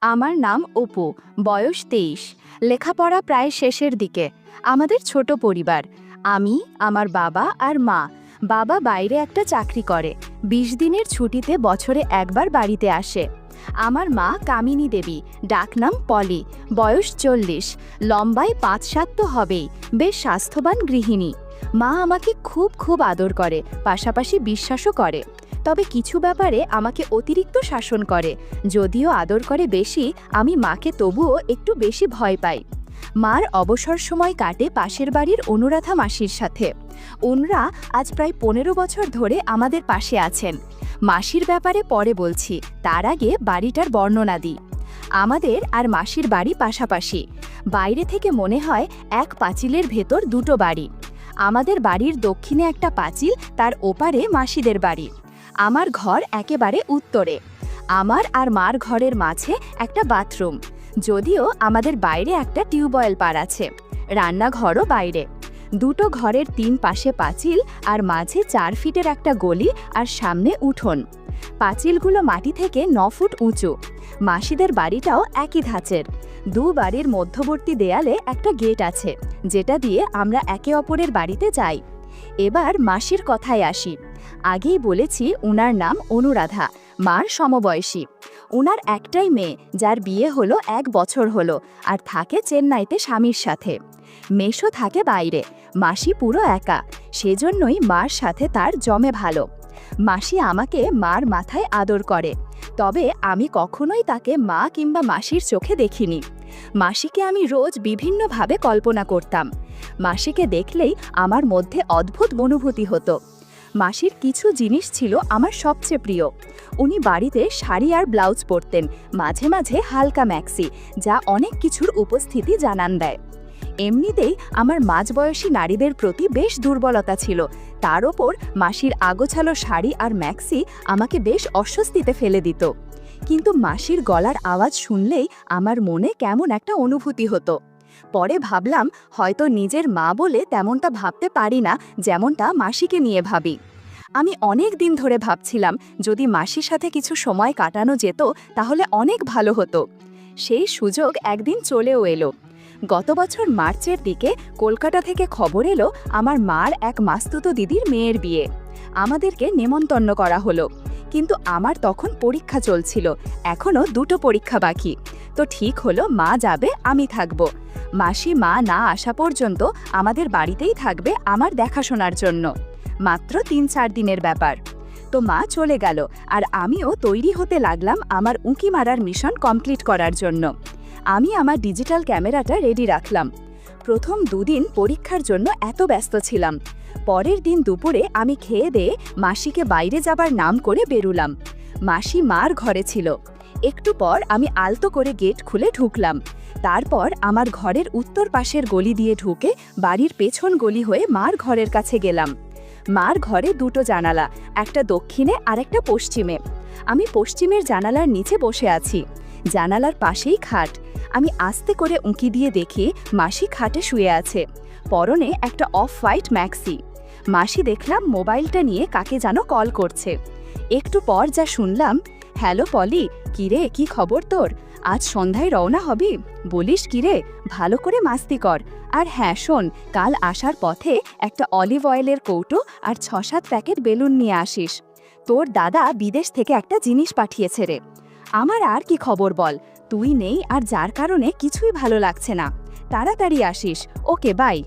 আমার নাম অপু, বয়স তেইশ। লেখাপড়া প্রায় শেষের দিকে। আমাদের ছোট পরিবার। আমি, আমার বাবা আর মা। বাবা বাইরে একটা চাকরি করে। বিশ দিনের ছুটিতে বছরে একবার বাড়িতে আসে। আমার মা কামিনী দেবী, ডাকনাম পলি। বয়স চল্লিশ। লম্বায় পাঁচ সাত তো হবেই। বেশ স্বাস্থ্যবান গৃহিণী। মা আমাকে খুব খুব আদর করে। পাশাপাশি বিশ্বাসও করে। তবে কিছু ব্যাপারে আমাকে অতিরিক্ত শাসন করে। যদিও আদর করে বেশি, আমি মাকে তবুও একটু বেশি ভয় পাই। মার অবসর সময় কাটে পাশের বাড়ির অনুরাধা মাসির সাথে। উনরা আজ প্রায় পনেরো বছর ধরে আমাদের পাশে আছেন। মাসির ব্যাপারে পরে বলছি, তার আগে বাড়িটার বর্ণনা দিই। আমাদের আর মাসির বাড়ি পাশাপাশি। বাইরে থেকে মনে হয় এক পাঁচিলের ভেতর দুটো বাড়ি। আমাদের বাড়ির দক্ষিণে একটা পাঁচিল, তার ওপারে মাসিদের বাড়ি। আমার ঘর একেবারে উত্তরে। আমার আর মার ঘরের মাঝে একটা বাথরুম। যদিও আমাদের বাইরে একটা টিউবওয়েল পার আছে। রান্নাঘরও বাইরে। দুটো ঘরের তিন পাশে পাঁচিল আর মাঝে চার ফিটের একটা গলি আর সামনে উঠোন। পাঁচিলগুলো মাটি থেকে ন ফুট উঁচু। মাসিদের বাড়িটাও একই ধাঁচের। দু বাড়ির মধ্যবর্তী দেয়ালে একটা গেট আছে, যেটা দিয়ে আমরা একে অপরের বাড়িতে যাই। এবার মাসির কথায় আসি। আগেই বলেছি উনার নাম অনুরাধা, মার সমবয়সী। উনার একটাই মেয়ে, যার বিয়ে হলো এক বছর হলো আর থাকে চেন্নাইতে স্বামীর সাথে। মেশো থাকে বাইরে, মাসি পুরো একা, সেজন্যই মার সাথে তার জমে ভালো। মাসি আমাকে মার মাথায় আদর করে, তবে আমি কখনোই তাকে মা কিংবা মাসির চোখে দেখিনি। মাসিকে আমি রোজ বিভিন্নভাবে কল্পনা করতাম। মাসিকে দেখলেই আমার মধ্যে অদ্ভুত অনুভূতি হতো। মাসির কিছু জিনিস ছিল আমার সবচেয়ে প্রিয়। উনি বাড়িতে শাড়ি আর ব্লাউজ পরতেন, মাঝে মাঝে হালকা ম্যাক্সি, যা অনেক কিছুর উপস্থিতি জানান দেয়। এমনিতেই আমার মাঝবয়সী নারীদের প্রতি বেশ দুর্বলতা ছিল। তার ওপর মাসির আগোছালো শাড়ি আর ম্যাক্সি আমাকে বেশ অস্বস্তিতে ফেলে দিত। কিন্তু মাসির গলার আওয়াজ শুনলেই আমার মনে কেমন একটা অনুভূতি হতো। পরে ভাবলাম হয়তো নিজের মা বলে তেমনটা ভাবতে পারি না, যেমনটা মাসিকে নিয়ে ভাবি। আমি অনেক দিন ধরে ভাবছিলাম, যদি মাসির সাথে কিছু সময় কাটানো যেত, তাহলে অনেক ভালো হতো। সেই সুযোগ একদিন চলেও এলো। গত বছর মার্চের দিকে কলকাতা থেকে খবর এলো, আমার মার এক মাস্তুতো দিদির মেয়ের বিয়ে। আমাদেরকে নেমন্তন্ন করা হলো। কিন্তু আমার তখন পরীক্ষা চলছিল। এখনও দুটো পরীক্ষা বাকি। তো ঠিক হলো, মা যাবে, আমি থাকব। মাসি, মা না আসা পর্যন্ত আমাদের বাড়িতেই থাকবে আমার দেখাশোনার জন্য। মাত্র তিন চার দিনের ব্যাপার। তো মা চলে গেল, আর আমিও তৈরি হতে লাগলাম আমার উঁকি মারার মিশন কমপ্লিট করার জন্য। আমি আমার ডিজিটাল ক্যামেরাটা রেডি রাখলাম। প্রথম দুদিন পরীক্ষার জন্য এত ব্যস্ত ছিলাম। পরের দিন দুপুরে আমি খেয়ে দিয়ে মাসিকে বাইরে যাবার নাম করে বেরুলাম। মাসি মার ঘরে ছিল। একটু পর আমি আলতো করে গেট খুলে ঢুকলাম। তারপর আমার ঘরের উত্তর পাশের গলি দিয়ে ঢুকে বাড়ির পেছন গলি হয়ে মার ঘরের কাছে গেলাম। মার ঘরে দুটো জানালা, একটা দক্ষিণে আর একটা পশ্চিমে। আমি পশ্চিমের জানালার নিচে বসে আছি। জানালার পাশেই খাট। আমি আস্তে করে উঁকি দিয়ে দেখি মাসি খাটে শুয়ে আছে। পরনে একটা অফ হোয়াইট ম্যাক্সি। মাসি দেখলাম মোবাইলটা নিয়ে কাকে যেন কল করছে। একটু পর যা শুনলাম, হ্যালো পলি, কিরে, কি খবর তোর? আজ সন্ধ্যায় রওনা হবি? বলিস কিরে, ভালো করে মাস্তি কর। আর হ্যাঁ শোন, কাল আসার পথে একটা অলিভ অয়েলের কৌটো আর ছ সাত প্যাকেট বেলুন নিয়ে আসিস। তোর দাদা বিদেশ থেকে একটা জিনিস পাঠিয়েছে রে। আমার আর কি খবর বল? তুই নেই আর যার কারণে কিছুই ভালো লাগছে না। তাড়াতাড়ি আসিস। Okay, bye.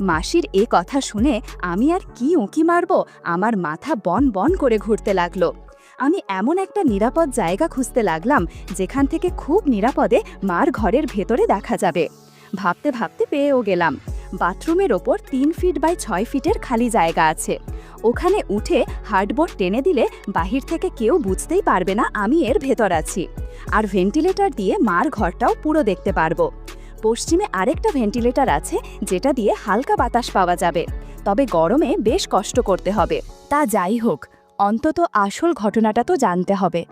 মাসির এ কথা শুনে আমি আর কি উঁকি মারব? আমার মাথা বন বন করে ঘুরতে লাগল। আমি এমন একটা নিরাপদ জায়গা খুঁজতে লাগলাম, যেখান থেকে খুব নিরাপদে মার ঘরের ভেতরে দেখা যাবে। ভাবতে ভাবতে পেয়েও গেলাম। বাথরুমের ওপর তিন ফিট বাই ছয় ফিটের খালি জায়গা আছে। ওখানে উঠে হার্ডবোর্ড টেনে দিলে বাহির থেকে কেউ বুঝতেই পারবে না আমি এর ভেতর আছি। আর ভেন্টিলেটর দিয়ে মার ঘরটাও পুরো দেখতে পারব। পশ্চিমে আরেকটা ভেন্টিলেটর আছে যেটা দিয়ে হালকা বাতাস পাওয়া যাবে। তবে গরমে বেশ কষ্ট করতে হবে। তা যাই হোক, অন্তত আসল ঘটনাটা তো জানতে হবে।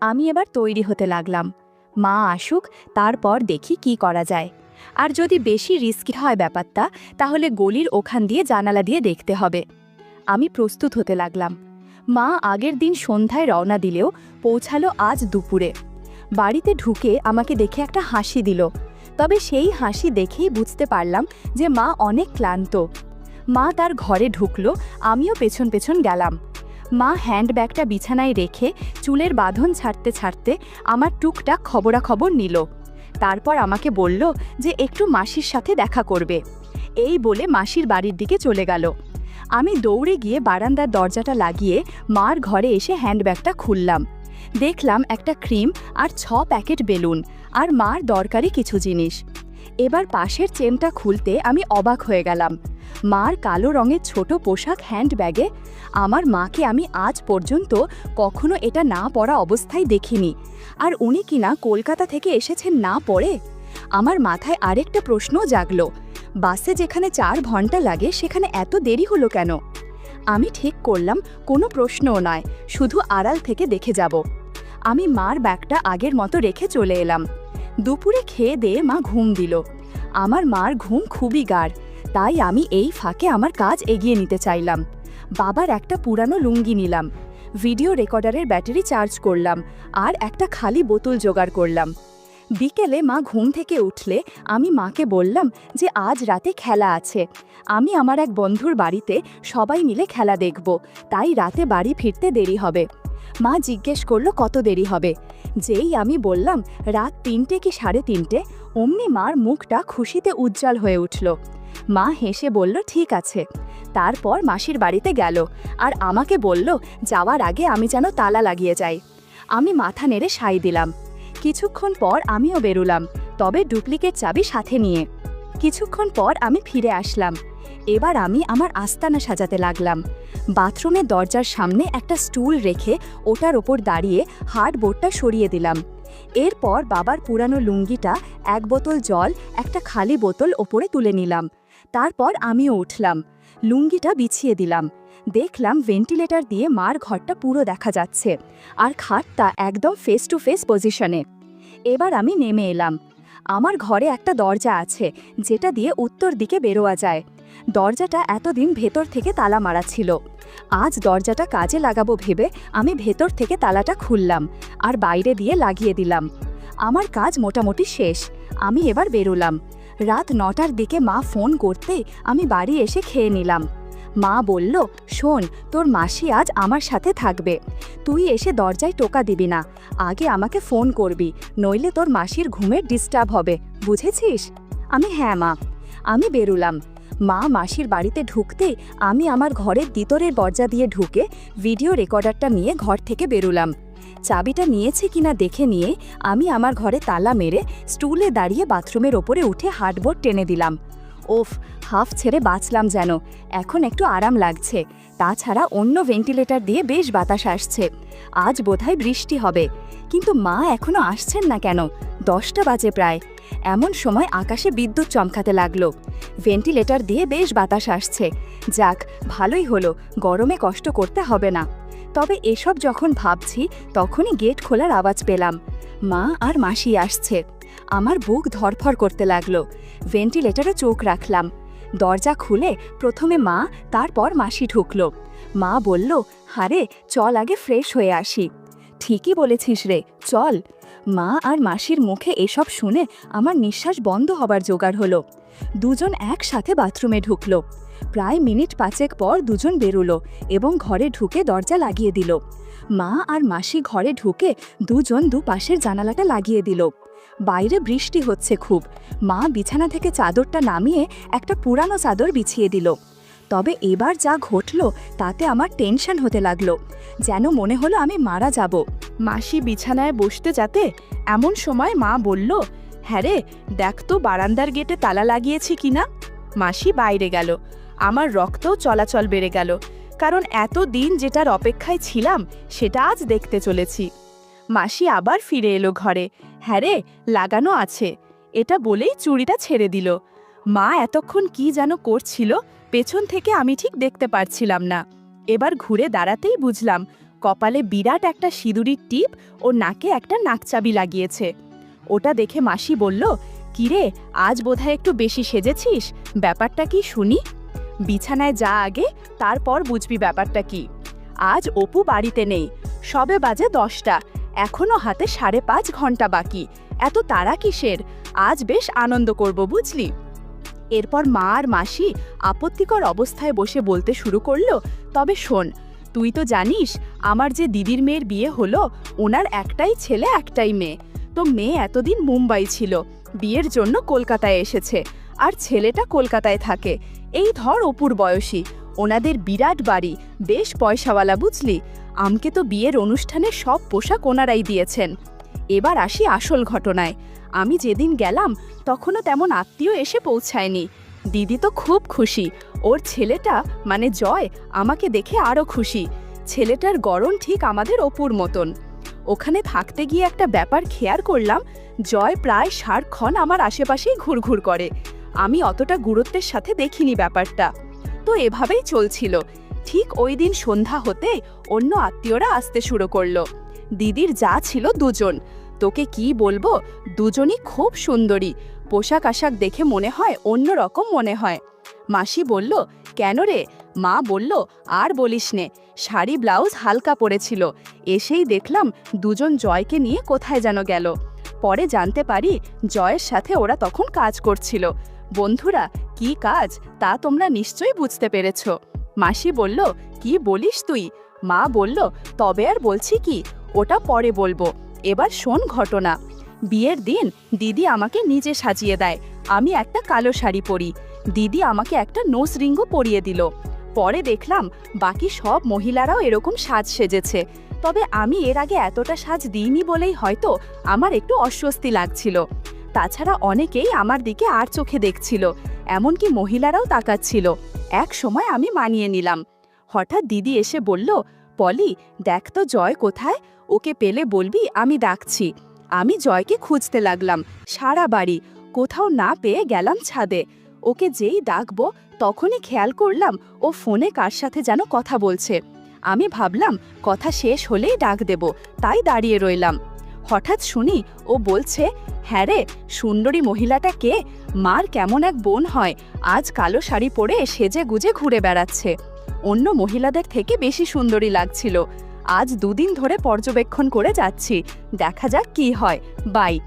আমি এবার তৈরি হতে লাগলাম। মা আসুক, তারপর দেখি কি করা যায়। আর যদি বেশি রিস্কি হয় ব্যাপারটা, তাহলে গলির ওখান দিয়ে জানালা দিয়ে দেখতে হবে। আমি প্রস্তুত হতে লাগলাম। মা আগের দিন সন্ধ্যায় রওনা দিলেও পৌঁছালো আজ দুপুরে। বাড়িতে ঢুকে আমাকে দেখে একটা হাসি দিল। তবে সেই হাসি দেখেই বুঝতে পারলাম যে মা অনেক ক্লান্ত। মা তার ঘরে ঢুকলো, আমিও পেছন পেছন গেলাম। মা হ্যান্ডব্যাগটা বিছানায় রেখে চুলের বাঁধন ছাড়তে ছাড়তে আমার টুকটাক খবরাখবর নিল। তারপর আমাকে বলল যে একটু মাসির সাথে দেখা করবে। এই বলে মাসির বাড়ির দিকে চলে গেল। আমি দৌড়ে গিয়ে বারান্দার দরজাটা লাগিয়ে মার ঘরে এসে হ্যান্ডব্যাগটা খুললাম। দেখলাম একটা ক্রিম আর ছ প্যাকেট বেলুন। আর মার দরকারি কিছু জিনিস। এবার পাশের চেনটা খুলতে আমি অবাক হয়ে গেলাম। মার কালো রঙের ছোট পোশাক হ্যান্ডব্যাগে আমার মাকে আমি আজ পর্যন্ত কখনো এটা না পরা অবস্থায় দেখিনি। আর উনি কিনা কলকাতা থেকে এসেছেন না পড়ে? আমার মাথায় আরেকটা প্রশ্নও জাগলো। বাসে যেখানে চার ঘণ্টা লাগে, সেখানে এত দেরি হলো কেন? আমি ঠিক করলাম, কোনো প্রশ্নও নয়, শুধু আড়াল থেকে দেখে যাব। আমি মার ব্যাগটা আগের মতো রেখে চলে এলাম। দুপুরে খেয়ে দিয়ে মা ঘুম দিল। আমার মার ঘুম খুবই গাঢ়, তাই আমি এই ফাঁকে আমার কাজ এগিয়ে নিতে চাইলাম। বাবার একটা পুরানো লুঙ্গি নিলাম, ভিডিও রেকর্ডারের ব্যাটারি চার্জ করলাম, আর একটা খালি বোতল জোগাড় করলাম। বিকেলে মা ঘুম থেকে উঠলে আমি মাকে বললাম যে আজ রাতে খেলা আছে। আমি আমার এক বন্ধুর বাড়িতে সবাই মিলে খেলা দেখব, তাই রাতে বাড়ি ফিরতে দেরি হবে। মা জিজ্ঞেস করল, কত দেরি হবে? যেই আমি বললাম, রাত তিনটে কি সাড়ে তিনটে? অমনি মার মুখটা খুশিতে উজ্জ্বল হয়ে উঠল। মা হেসে বলল, ঠিক আছে। তারপর মাসির বাড়িতে গেল আর আমাকে বলল, যাওয়ার আগে আমি যেন তালা লাগিয়ে যাই। আমি মাথা নেড়ে সাই দিলাম। কিছুক্ষণ পর আমিও বেরুলাম, তবে ডুপ্লিকেট চাবি সাথে নিয়ে। কিছুক্ষণ পর আমি ফিরে আসলাম। এবার আমি আমার আস্তানা সাজাতে লাগলাম। বাথরুমের দরজার সামনে একটা স্টুল রেখে ওটার ওপর দাঁড়িয়ে হার্ডবোর্ডটা সরিয়ে দিলাম। এরপর বাবার পুরানো লুঙ্গিটা, এক বোতল জল, একটা খালি বোতল ওপরে তুলে নিলাম। তারপর আমিও উঠলাম। লুঙ্গিটা বিছিয়ে দিলাম। দেখলাম ভেন্টিলেটর দিয়ে মার ঘরটা পুরো দেখা যাচ্ছে। আর খাটটা একদম ফেস টু ফেস পজিশনে এবার আমি নেমে এলাম। আমার ঘরে একটা দরজা আছে, যেটা দিয়ে উত্তর দিকে বেরোয়া যায়। দরজাটা এতদিন ভেতর থেকে তালা মারা ছিল। আজ দরজাটা কাজে লাগাবো ভেবে আমি ভেতর থেকে তালাটা খুললাম আর বাইরে দিয়ে লাগিয়ে দিলাম। আমার কাজ মোটামুটি শেষ, আমি এবার বেরোলাম। রাত নটার দিকে মা ফোন করতে আমি বাড়ি এসে খেয়ে নিলাম। মা বলল, শোন, তোর মাসি আজ আমার সাথে থাকবে। তুই এসে দরজায় টোকা দিবি না, আগে আমাকে ফোন করবি, নইলে তোর মাসির ঘুমের ডিস্টার্ব হবে, বুঝেছিস? আমি হ্যাঁ মা। আমি বেরুলাম। মা মাসির বাড়িতে ঢুকতে আমি আমার ঘরের ভিতরের দরজা দিয়ে ঢুকে ভিডিও রেকর্ডারটা নিয়ে ঘর থেকে বেরুলাম। চাবিটা নিয়েছে কিনা দেখে নিয়ে আমি আমার ঘরে তালা মেরে স্টুলে দাঁড়িয়ে বাথরুমের ওপরে উঠে হার্ডবোর্ড টেনে দিলাম। ওফ, হাফ ছেড়ে বাঁচলাম যেন। এখন একটু আরাম লাগছে। তাছাড়া অন্য ভেন্টিলেটর দিয়ে বেশ বাতাস আসছে। আজ বোধহয় বৃষ্টি হবে। কিন্তু মা এখনও আসছেন না কেন? দশটা বাজে প্রায়। এমন সময় আকাশে বিদ্যুৎ চমকাতে লাগল। ভেন্টিলেটর দিয়ে বেশ বাতাস আসছে। যাক, ভালোই হলো, গরমে কষ্ট করতে হবে না। তবে এসব যখন ভাবছি, তখনই গেট খোলার আওয়াজ পেলাম। মা আর মাসি আসছে। আমার বুক ধরফর করতে লাগল। ভেন্টিলেটরে চোখ রাখলাম। দরজা খুলে প্রথমে মা, তারপর মাসি ঢুকলো। মা বলল, হারে, চল আগে ফ্রেশ হয়ে আসি। ঠিকই বলেছিস রে, চল। মা আর মাসির মুখে এসব শুনে আমার নিঃশ্বাস বন্ধ হবার জোগাড় হলো। দুজন একসাথে বাথরুমে ঢুকলো। প্রায় মিনিট পাঁচেক পর দুজন বেরোলো এবং ঘরে ঢুকে দরজা লাগিয়ে দিল। মা আর মাসি ঘরে ঢুকে দুজন দুপাশের জানালাটা লাগিয়ে দিল। বাইরে বৃষ্টি হচ্ছে খুব। মা বিছানা থেকে চাদরটা নামিয়ে একটা পুরানো চাদর বিছিয়ে দিল। তবে এবার যা ঘটল, তাতে আমার টেনশন হতে লাগল। যেন মনে হলো আমি মারা যাব। মাসি বিছানায় বসতে যাতে এমন সময় মা বলল হ্যাঁ রে, দেখ তো বারান্দার গেটে তালা লাগিয়েছি কিনা মাসি বাইরে গেল। আমার রক্তও চলাচল বেড়ে গেল। কারণ এত দিন যেটার অপেক্ষায় ছিলাম, সেটা আজ দেখতে চলেছি। মাসি আবার ফিরে এলো ঘরে। হ্যাঁ রে, লাগানো আছে। এটা বলেই চুড়িটা ছেড়ে দিল। মা এতক্ষণ কি যেন করছিল পেছন থেকে আমি ঠিক দেখতে পারছিলাম না। এবার ঘুরে দাঁড়াতেই বুঝলাম, কপালে বিরাট একটা সিঁদুরির টিপ ও নাকে একটা নাকচাবি লাগিয়েছে। ওটা দেখে মাসি বলল, কিরে, আজ বোধহয় একটু বেশি সেজেছিস? ব্যাপারটা কি শুনি? বিছানায় যা আগে, তারপর বুঝবি ব্যাপারটা কি। আজ অপু বাড়িতে নেই, সবে বাজে দশটা, এখনও হাতে সাড়ে পাঁচ ঘণ্টা বাকি, এত তারা কিসের? আজ বেশ আনন্দ করব, বুঝলি? এরপর মা আর মাসি আপত্তিকর অবস্থায় বসে বলতে শুরু করল, তবে শোন, তুই তো জানিস আমার যে দিদির মেয়ের বিয়ে হলো, ওনার একটাই ছেলে, একটাই মেয়ে। তো মেয়ে এতদিন মুম্বাই ছিল, বিয়ের জন্য কলকাতায় এসেছে, আর ছেলেটা কলকাতায় থাকে। এই ধর অপুর বয়সী, ওনাদের বিরাট বাড়ি, বেশ পয়সাওয়ালা বুঝলি। আমকে তো বিয়ের অনুষ্ঠানে সব পোশাক ওনারাই দিয়েছেন। এবার আসি আসল ঘটনায়। আমি যেদিন গেলাম, তখনও তেমন আত্মীয় এসে পৌঁছায়নি। দিদি তো খুব খুশি। ওর ছেলেটা মানে জয়, আমাকে দেখে আরও খুশি। ছেলেটার গরম ঠিক আমাদের অপুর মতন। ওখানে থাকতে গিয়ে একটা ব্যাপার খেয়াল করলাম, জয় প্রায় সারক্ষণ আমার আশেপাশেই ঘুরঘুর করে। আমি অতটা গুরুত্বের সাথে দেখিনি ব্যাপারটা। তো এভাবেই চলছিল। ঠিক ওই দিন সন্ধ্যা হতে অন্য আত্মীয়রা আসতে শুরু করল। দিদির যা ছিল দুজন। তোকে কি বলব? দুজনই খুব সুন্দরী। পোশাক আশাক দেখে মনে হয় অন্য রকম মনে হয়। মাসি বলল, কেন রে? মা বলল, আর বলিস নে। শাড়ি, ব্লাউজ হালকা পরেছিল। এসেই দেখলাম দুজন জয়কে নিয়ে কোথায় যেন গেল। পরে জানতে পারি জয়ের সাথে ওরা তখন কাজ করছিল। বন্ধুরা, কি কাজ? তা তোমরা নিশ্চয়ই বুঝতে পেরেছ। মাসি বলল, কি বলিস তুই? মা বলল, তবে আর বলছি কি, ওটা পরে বলব। এবার শোন ঘটনা। বিয়ের দিন দিদি আমাকে নিজে সাজিয়ে দেয়। আমি একটা কালো শাড়ি পরি। দিদি আমাকে একটা নোস রিঙ্গও পরিয়ে দিল। পরে দেখলাম বাকি সব মহিলারাও এরকম সাজ সেজেছে। তবে আমি এর আগে এতটা সাজ দিইনি বলেই হয়তো আমার একটু অস্বস্তি লাগছিল। তাছাড়া অনেকেই আমার দিকে আর চোখে দেখছিল। এমনকি মহিলারাও তাকাচ্ছিল। এক সময় আমি মানিয়ে নিলাম। হঠাৎ দিদি এসে বলল পলি, দেখ তো জয় কোথায়, ওকে পেলে বলবি আমি ডাকছি। আমি জয়কে খুঁজতে লাগলাম, সারা বাড়ি, কোথাও না পেয়ে গেলাম ছাদে। ওকে যেই ডাকবো, তখনই খেয়াল করলাম ও ফোনে কার সাথে যেন কথা বলছে। আমি ভাবলাম, কথা শেষ হলেই ডাক দেব, তাই দাঁড়িয়ে রইলাম। হঠাৎ শুনি ও বলছে হ্যাঁ রে, সুন্দরী মহিলাটা কে? মার কেমন এক বোন হয়, আজ কালো শাড়ি পরে সেজে গুজে ঘুরে বেড়াচ্ছে। অন্য মহিলাদের থেকে বেশি সুন্দরী লাগছিল। আজ দুদিন ধরে পর্যবেক্ষণ করে যাচ্ছি। দেখা যাক কি হয়। বাই।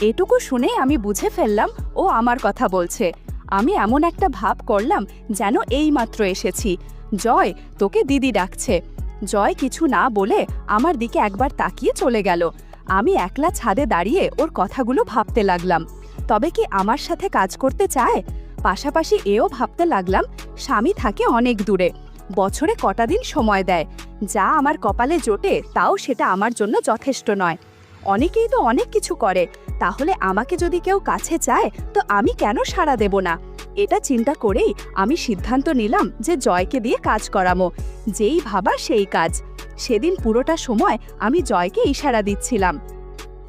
এটুকু শুনে আমি বুঝে ফেললাম, ও আমার কথা বলছে। আমি এমন একটা ভাব করলাম যেন এইমাত্র এসেছি। জয়, তোকে দিদি ডাকছে। জয় কিছু না বলে আমার দিকে একবার তাকিয়ে চলে গেল। আমি একলা ছাদে দাঁড়িয়ে ওর কথাগুলো ভাবতে লাগলাম। তবে কি আমার সাথে কাজ করতে চায়? পাশাপাশি এও ভাবতে লাগলাম, স্বামী থাকে অনেক দূরে। বছরে কটা দিন সময় দেয়। যা আমার কপালে জোটে, তাও সেটা আমার জন্য যথেষ্ট নয়। অনেকেই তো অনেক কিছু করে। তাহলে আমাকে যদি কেউ কাছে চায়, তো আমি কেন সাড়া দেব না? এটা চিন্তা করেই আমি সিদ্ধান্ত নিলাম যে জয়কে দিয়ে কাজ করামো। যেই ভাবা সেই কাজ। সেদিন পুরোটা সময় আমি জয়কে ইশারা দিচ্ছিলাম।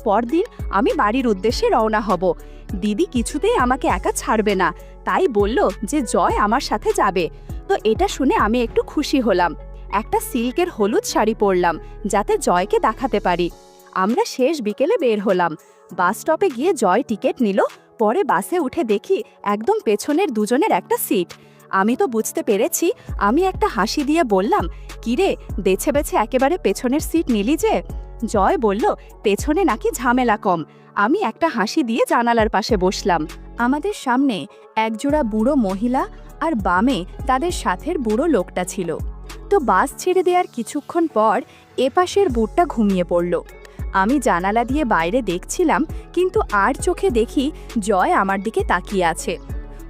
পরদিন আমি বাড়ির উদ্দেশ্যে রওনা হব। দিদি কিছুতেই আমাকে একা ছাড়বে না। তাই বলল যে জয় আমার সাথে যাবে। তো এটা শুনে আমি একটু খুশি হলাম। একটা সিল্কের হলুদ শাড়ি পরলাম, যাতে জয়কে দেখাতে পারি। আমরা শেষ বিকেলে বের হলাম। বাস স্টপে গিয়ে জয় টিকিট নিল, পরে বাসে উঠে দেখি একদম পেছনের দুজনের একটা সিট। আমি তো বুঝতে পেরেছি, আমি একটা হাসি দিয়ে বললাম, কিরে, বেছে বেছে একেবারে পেছনের সিট নিলি যে? জয় বলল, পেছনে নাকি ঝামেলা কম। আমি একটা হাসি দিয়ে জানালার পাশে বসলাম। আমাদের সামনে একজোড়া বুড়ো মহিলা আর বামে তাদের সাথের বুড়ো লোকটা ছিল। তো বাস ছেড়ে দেওয়ার কিছুক্ষণ পর এপাশের বুটটা ঘুমিয়ে পড়ল। আমি জানালা দিয়ে বাইরে দেখছিলাম, কিন্তু আর চোখে দেখি জয় আমার দিকে তাকিয়ে আছে।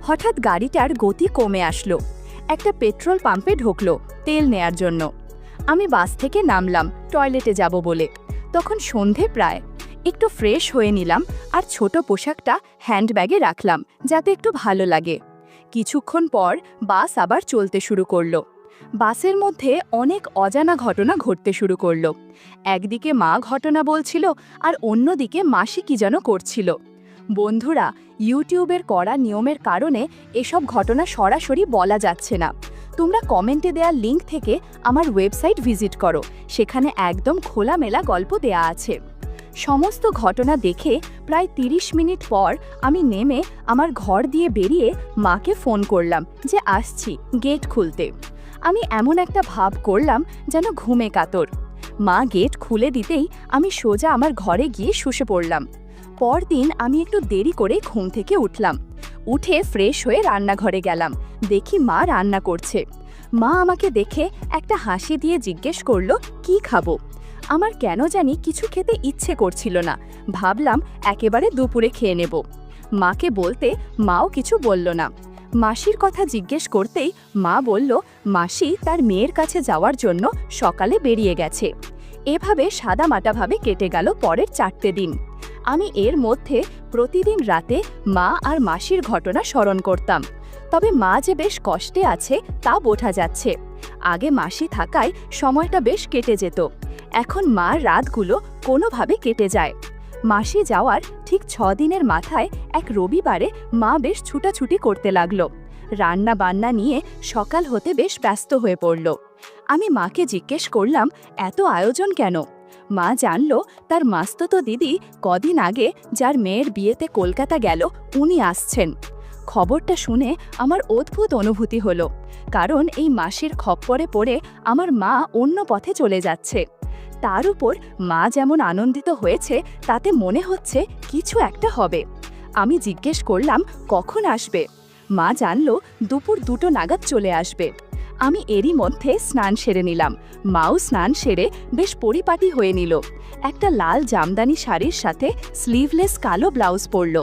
হঠাৎ গাড়িটার গতি কমে আসলো। একটা পেট্রোল পাম্পে ঢুকলো তেল নেয়ার জন্য। আমি বাস থেকে নামলাম, টয়লেটে যাব বলে। তখন সন্ধে প্রায়। একটু ফ্রেশ হয়ে নিলাম আর ছোট পোশাকটা হ্যান্ডব্যাগে রাখলাম, যাতে একটু ভালো লাগে। কিছুক্ষণ পর বাস আবার চলতে শুরু করল। বাসের মধ্যে অনেক অজানা ঘটনা ঘটতে শুরু করল। একদিকে মা ঘটনা বলছিল আর অন্যদিকে মাসি কি যেন করছিল। বন্ধুরা, ইউটিউবের করা নিয়মের কারণে এসব ঘটনা সরাসরি বলা যাচ্ছে না। তোমরা কমেন্টে দেওয়া লিংক থেকে আমার ওয়েবসাইট ভিজিট করো। সেখানে একদম খোলামেলা গল্প দেয়া আছে। সমস্ত ঘটনা দেখে প্রায় ৩০ মিনিট পর আমি নেমে আমার ঘর দিয়ে বেরিয়ে মাকে ফোন করলাম যে আসছি গেট খুলতে। আমি এমন একটা ভাব করলাম যেন ঘুমে কাতর। মা গেট খুলে দিতেই আমি সোজা আমার ঘরে গিয়ে শুষে পড়লাম। পরদিন আমি একটু দেরি করে ঘুম থেকে উঠলাম। উঠে ফ্রেশ হয়ে রান্নাঘরে গেলাম। দেখি মা রান্না করছে। মা আমাকে দেখে একটা হাসি দিয়ে জিজ্ঞেস করল, কি খাব? আমার কেন জানি কিছু খেতে ইচ্ছে করছিল না। ভাবলাম একেবারে দুপুরে খেয়ে নেব। মাকে বলতে মাও কিছু বলল না। মাসির কথা জিজ্ঞেস করতেই মা বলল, মাসি তার মেয়ের কাছে যাওয়ার জন্য সকালে বেরিয়ে গেছে। এভাবে সাদামাটাভাবে কেটে গেল পরের চারটে দিন। আমি এর মধ্যে প্রতিদিন রাতে মা আর মাসির ঘটনা স্মরণ করতাম। তবে মা যে বেশ কষ্টে আছে তা বোঝা যাচ্ছে। আগে মাসি থাকায় সময়টা বেশ কেটে যেত। এখন মার রাতগুলো কোনোভাবে কেটে যায়। মাসি যাওয়ার ঠিক ছ দিনের মাথায় এক রবিবারে মা বেশ ছুটাছুটি করতে লাগল। রান্না বান্না নিয়ে সকাল হতে বেশ ব্যস্ত হয়ে পড়ল। আমি মাকে জিজ্ঞেস করলাম, এত আয়োজন কেন? মা জানল, তার মাস্ততো দিদি কদিন আগে যার মেয়ের বিয়েতে কলকাতা গেল, উনি আসছেন। খবরটা শুনে আমার অদ্ভুত অনুভূতি হলো, কারণ এই মাসির খপ্পরে পড়ে আমার মা অন্য পথে চলে যাচ্ছে। তার উপর মা যেমন আনন্দিত হয়েছে, তাতে মনে হচ্ছে কিছু একটা হবে। আমি জিজ্ঞেস করলাম, কখন আসবে? মা জানল, দুপুর দুটো নাগাদ চলে আসবে। আমি এরই মধ্যে স্নান সেরে নিলাম। মাও স্নান সেরে বেশ পরিপাটি হয়ে নিল। একটা লাল জামদানি শাড়ির সাথে স্লিভলেস কালো ব্লাউজ পরল।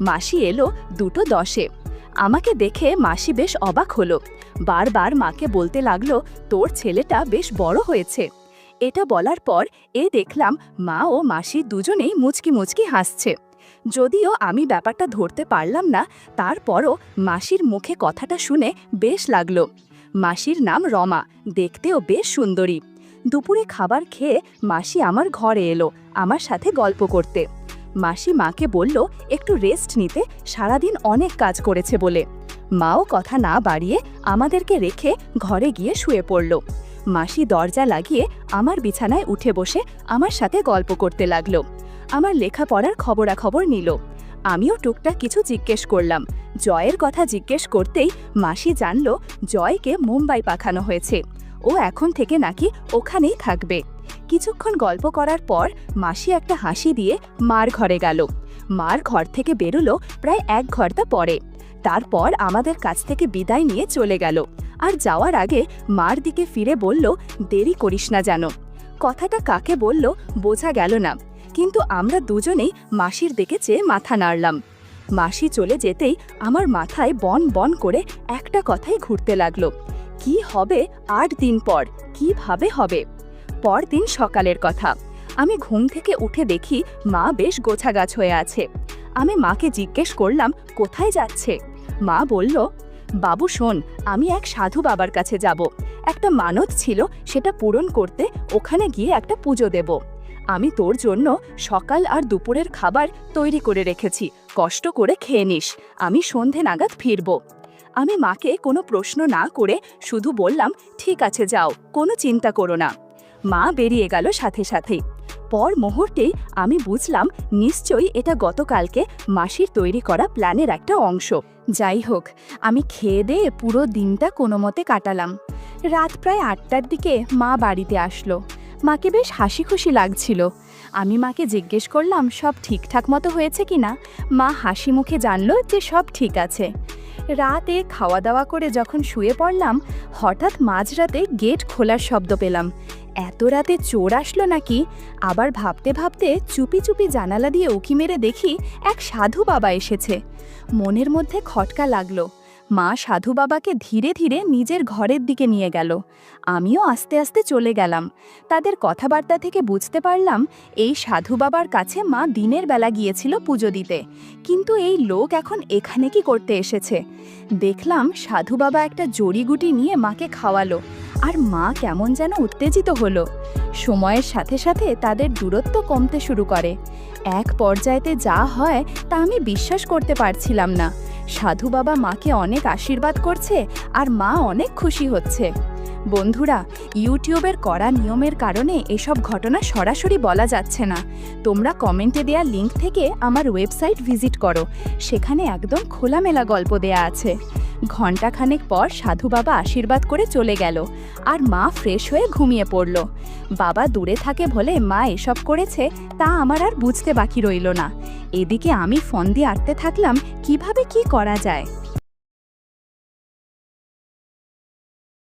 মাসি এলো দুটো দশে। আমাকে দেখে মাসি বেশ অবাক হলো। বারবার মাকে বলতে লাগল, তোর ছেলেটা বেশ বড় হয়েছে। এটা বলার পর এ দেখলাম মা ও মাসি দুজনেই মুচকি মুচকি হাসছে। যদিও আমি ব্যাপারটা ধরতে পারলাম না, তারপরও মাসির মুখে কথাটা শুনে বেশ লাগল। মাসির নাম রমা, দেখতেও বেশ সুন্দরী। দুপুরে খাবার খেয়ে মাসি আমার ঘরে এলো, আমার সাথে গল্প করতে। মাসি মাকে বলল, একটু রেস্ট নিতে, সারাদিন অনেক কাজ করেছে বলে। মাও কথা না বাড়িয়ে আমাদেরকে রেখে ঘরে গিয়ে শুয়ে পড়ল। মাসি দরজা লাগিয়ে আমার বিছানায় উঠে বসে আমার সাথে গল্প করতে লাগল। আমার লেখাপড়ার খবরাখবর নিল। আমিও টুকটাক কিছু জিজ্ঞেস করলাম। জয়ের কথা জিজ্ঞেস করতেই মাসি জানল, জয়কে মুম্বাই পাঠানো হয়েছে। ও এখন থেকে নাকি ওখানেই থাকবে। কিছুক্ষণ গল্প করার পর মাসি একটা হাসি দিয়ে মার ঘরে গেল। মার ঘর থেকে বেরোলো প্রায় এক ঘণ্টা পরে। তারপর আমাদের কাছ থেকে বিদায় নিয়ে চলে গেল। আর যাওয়ার আগে মার দিকে ফিরে বলল, দেরি করিস না যেন। কথাটা কাকে বলল বোঝা গেল না। কিন্তু আমরা দুজনেই মাসির দিকে চেয়ে মাথা নাড়লাম। মাসি চলে যেতেই আমার মাথায় বন বন করে একটা কথাই ঘুরতে লাগল। কি হবে আট দিন পর? কীভাবে হবে? পরদিন সকালের কথা। আমি ঘুম থেকে উঠে দেখি মা বেশ গোছাগাছ হয়ে আছে। আমি মাকে জিজ্ঞেস করলাম, কোথায় যাচ্ছে? মা বলল, বাবু শোন, আমি এক সাধু বাবার কাছে যাব। একটা মানত ছিল, সেটা পূরণ করতে ওখানে গিয়ে একটা পুজো দেব। আমি তোর জন্য সকাল আর দুপুরের খাবার তৈরি করে রেখেছি। কষ্ট করে খেয়ে নিস। আমি সন্ধে নাগাদ ফিরব। আমি মাকে কোনো প্রশ্ন না করে শুধু বললাম, ঠিক আছে, যাও। কোনো চিন্তা করো না। মা বেরিয়ে গেল সাথে সাথেই। পর মুহূর্তেই আমি বুঝলাম নিশ্চয়ই এটা গতকালকে মাসির তৈরি করা প্ল্যানের একটা অংশ। যাই হোক, আমি খেয়ে দিয়ে পুরো দিনটা কোনো মতে কাটালাম। রাত প্রায় আটটার দিকে মা বাড়িতে আসলো। মাকে বেশ হাসি খুশি লাগছিল। আমি মাকে জিজ্ঞেস করলাম, সব ঠিকঠাক মতো হয়েছে কিনা মা হাসি মুখে জানলো যে সব ঠিক আছে। রাতে খাওয়া দাওয়া করে যখন শুয়ে পড়লাম, হঠাৎ মাঝরাতে গেট খোলার শব্দ পেলাম। এত রাতে চোর আসলো নাকি? আবার ভাবতে ভাবতে চুপি চুপি জানালা দিয়ে উকি মেরে দেখি এক সাধু বাবা এসেছে। মনের মধ্যে খটকা লাগল। মা সাধু বাবাকে ধীরে ধীরে নিজের ঘরের দিকে নিয়ে গেল। আমিও আস্তে আস্তে চলে গেলাম। তাদের কথাবার্তা থেকে বুঝতে পারলাম, এই সাধু বাবার কাছে মা দিনের বেলা গিয়েছিল পুজো দিতে। কিন্তু এই লোক এখন এখানে কি করতে এসেছে? দেখলাম সাধু বাবা একটা জড়িগুটি নিয়ে মাকে খাওয়ালো, আর মা কেমন যেন উত্তেজিত হলো। সময়ের সাথে সাথে তাদের দূরত্ব কমতে শুরু করে। এক পর্যায়েতে যা হয় তা আমি বিশ্বাস করতে পারছিলাম না। সাধু বাবা মাকে অনেক আশীর্বাদ করছে আর মা অনেক খুশি হচ্ছে। বন্ধুরা, ইউটিউবের করা নিয়মের কারণে এসব ঘটনা সরাসরি বলা যাচ্ছে না। তোমরা কমেন্টে দেয়া লিংক থেকে আমার ওয়েবসাইট ভিজিট করো। সেখানে একদম খোলামেলা গল্প দেয়া আছে। ঘণ্টাখানেক পর সাধু বাবা আশীর্বাদ করে চলে গেল আর মা ফ্রেশ হয়ে ঘুমিয়ে পড়ল। বাবা দূরে থাকে বলে মা এসব করেছে তা আমার আর বুঝতে বাকি রইল না। এদিকে আমি ফোন দিয়ে আটতে থাকলাম, কীভাবে কি করা যায়?